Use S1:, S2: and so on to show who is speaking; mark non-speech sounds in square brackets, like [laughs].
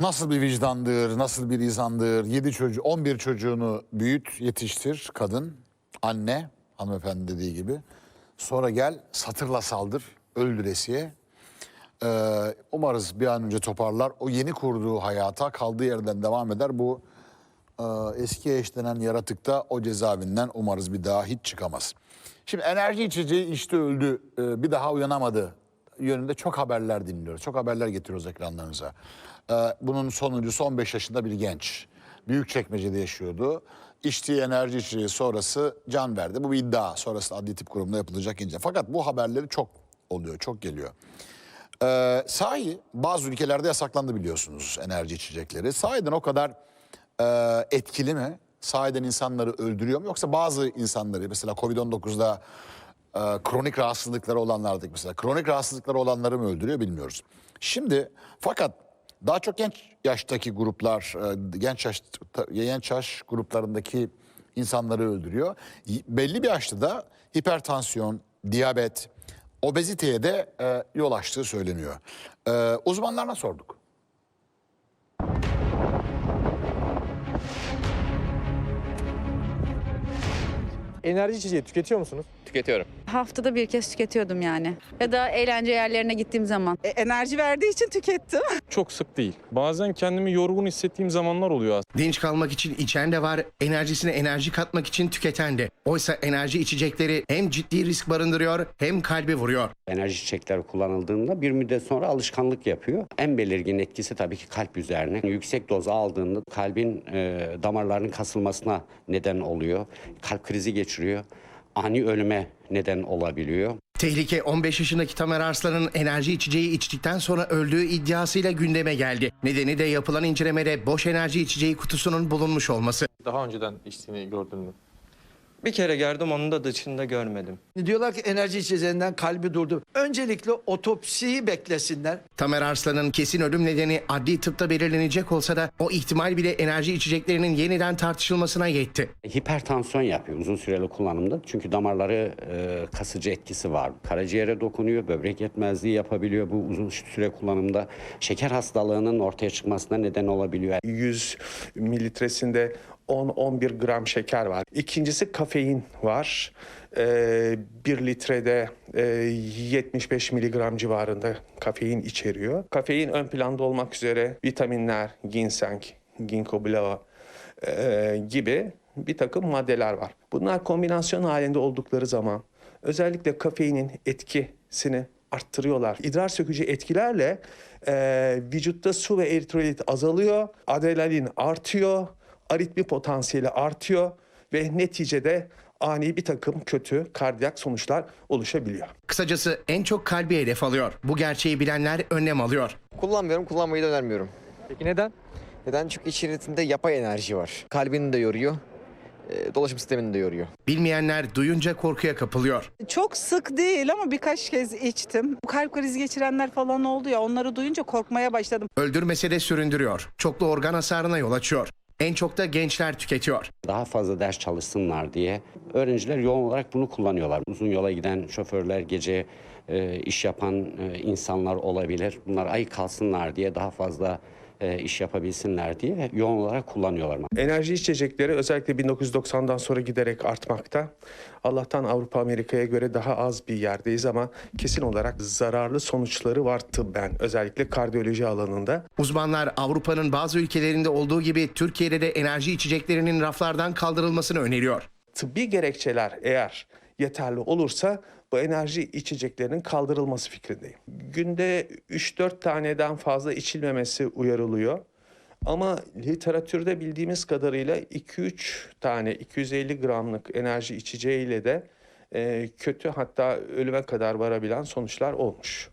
S1: Nasıl bir vicdandır, nasıl bir izandır. 7 çocuğu, 11 çocuğunu büyüt, yetiştir kadın, anne, hanımefendi dediği gibi. Sonra gel satırla saldır, öldüresiye. Ee, umarız bir an önce toparlar. O yeni kurduğu hayata kaldığı yerden devam eder. Bu e, eski eş denen yaratık da o cezaevinden umarız bir daha hiç çıkamaz. Şimdi enerji içeceği işte öldü, e, bir daha uyanamadı yönünde çok haberler dinliyoruz. Çok haberler getiriyoruz ekranlarınıza. Ee, bunun sonuncusu 15 yaşında bir genç. Büyükçekmece'de yaşıyordu. İçtiği enerji içeceği sonrası can verdi. Bu bir iddia. Sonrasında adli tıp kurumunda yapılacak ince. Fakat bu haberleri çok oluyor, çok geliyor. Ee, sahi bazı ülkelerde yasaklandı biliyorsunuz enerji içecekleri. Sahiden o kadar e, etkili mi? Sahiden insanları öldürüyor mu? Yoksa bazı insanları mesela Covid-19'da e, kronik rahatsızlıkları olanlardaki mesela kronik rahatsızlıkları olanları mı öldürüyor bilmiyoruz. Şimdi fakat daha çok genç yaştaki gruplar, e, genç yaş, genç yaş gruplarındaki insanları öldürüyor. Belli bir yaşta da hipertansiyon, diyabet, obeziteye de e, yol açtığı söyleniyor. E, uzmanlarına sorduk.
S2: Enerji içeceği tüketiyor musunuz?
S3: Tüketiyorum.
S4: Haftada bir kez tüketiyordum yani. Ya da eğlence yerlerine gittiğim zaman.
S5: E, enerji verdiği için tükettim. [laughs]
S6: Çok sık değil. Bazen kendimi yorgun hissettiğim zamanlar oluyor
S7: Dinç kalmak için içen de var, enerjisine enerji katmak için tüketen de. Oysa enerji içecekleri hem ciddi risk barındırıyor hem kalbi vuruyor.
S8: enerji içecekler kullanıldığında bir müddet sonra alışkanlık yapıyor. En belirgin etkisi tabii ki kalp üzerine. Yüksek doz aldığında kalbin e, damarlarının kasılmasına neden oluyor. Kalp krizi geçiriyor. Ani ölüme neden olabiliyor.
S7: Tehlike 15 yaşındaki Tamer Arslan'ın enerji içeceği içtikten sonra öldüğü iddiasıyla gündeme geldi. Nedeni de yapılan incelemede boş enerji içeceği kutusunun bulunmuş olması.
S2: Daha önceden içtiğini gördün mü?
S9: Bir kere gördüm onun da dışında görmedim.
S10: Diyorlar ki enerji içeceğinden kalbi durdu. Öncelikle otopsiyi beklesinler.
S7: Tamer Arslan'ın kesin ölüm nedeni adli tıpta belirlenecek olsa da o ihtimal bile enerji içeceklerinin yeniden tartışılmasına yetti.
S8: Hipertansiyon yapıyor uzun süreli kullanımda. Çünkü damarları e, kasıcı etkisi var. Karaciğere dokunuyor, böbrek yetmezliği yapabiliyor bu uzun süre kullanımda. Şeker hastalığının ortaya çıkmasına neden olabiliyor.
S11: 100 mililitresinde 10-11 gram şeker var. İkincisi kafein var. Ee, 1 litrede e, 75 miligram civarında kafein içeriyor. Kafein ön planda olmak üzere vitaminler, ginseng, ginkgo biloba e, gibi bir takım maddeler var. Bunlar kombinasyon halinde oldukları zaman özellikle kafeinin etkisini arttırıyorlar. İdrar sökücü etkilerle e, vücutta su ve eritrolit azalıyor, adrenalin artıyor, aritmi potansiyeli artıyor ve neticede ani bir takım kötü kardiyak sonuçlar oluşabiliyor.
S7: Kısacası en çok kalbi hedef alıyor. Bu gerçeği bilenler önlem alıyor.
S3: Kullanmıyorum, kullanmayı da önermiyorum.
S2: Peki neden?
S3: Neden? Çünkü içerisinde yapay enerji var. Kalbini de yoruyor, e, dolaşım sistemini de yoruyor.
S7: Bilmeyenler duyunca korkuya kapılıyor.
S5: Çok sık değil ama birkaç kez içtim. Kalp krizi geçirenler falan oldu ya onları duyunca korkmaya başladım.
S7: Öldürmese de süründürüyor. Çoklu organ hasarına yol açıyor. En çok da gençler tüketiyor.
S8: Daha fazla ders çalışsınlar diye öğrenciler yoğun olarak bunu kullanıyorlar. Uzun yola giden şoförler, gece e, iş yapan e, insanlar olabilir. Bunlar ayık kalsınlar diye daha fazla e, iş yapabilsinler diye yoğun olarak kullanıyorlar.
S11: Enerji içecekleri özellikle 1990'dan sonra giderek artmakta. Allah'tan Avrupa Amerika'ya göre daha az bir yerdeyiz ama kesin olarak zararlı sonuçları var tıbben özellikle kardiyoloji alanında.
S7: Uzmanlar Avrupa'nın bazı ülkelerinde olduğu gibi Türkiye'de de enerji içeceklerinin raflardan kaldırılmasını öneriyor.
S11: tıbbi gerekçeler eğer yeterli olursa bu enerji içeceklerinin kaldırılması fikrindeyim. Günde 3-4 taneden fazla içilmemesi uyarılıyor. Ama literatürde bildiğimiz kadarıyla 2-3 tane 250 gramlık enerji içeceğiyle de e, kötü hatta ölüme kadar varabilen sonuçlar olmuş.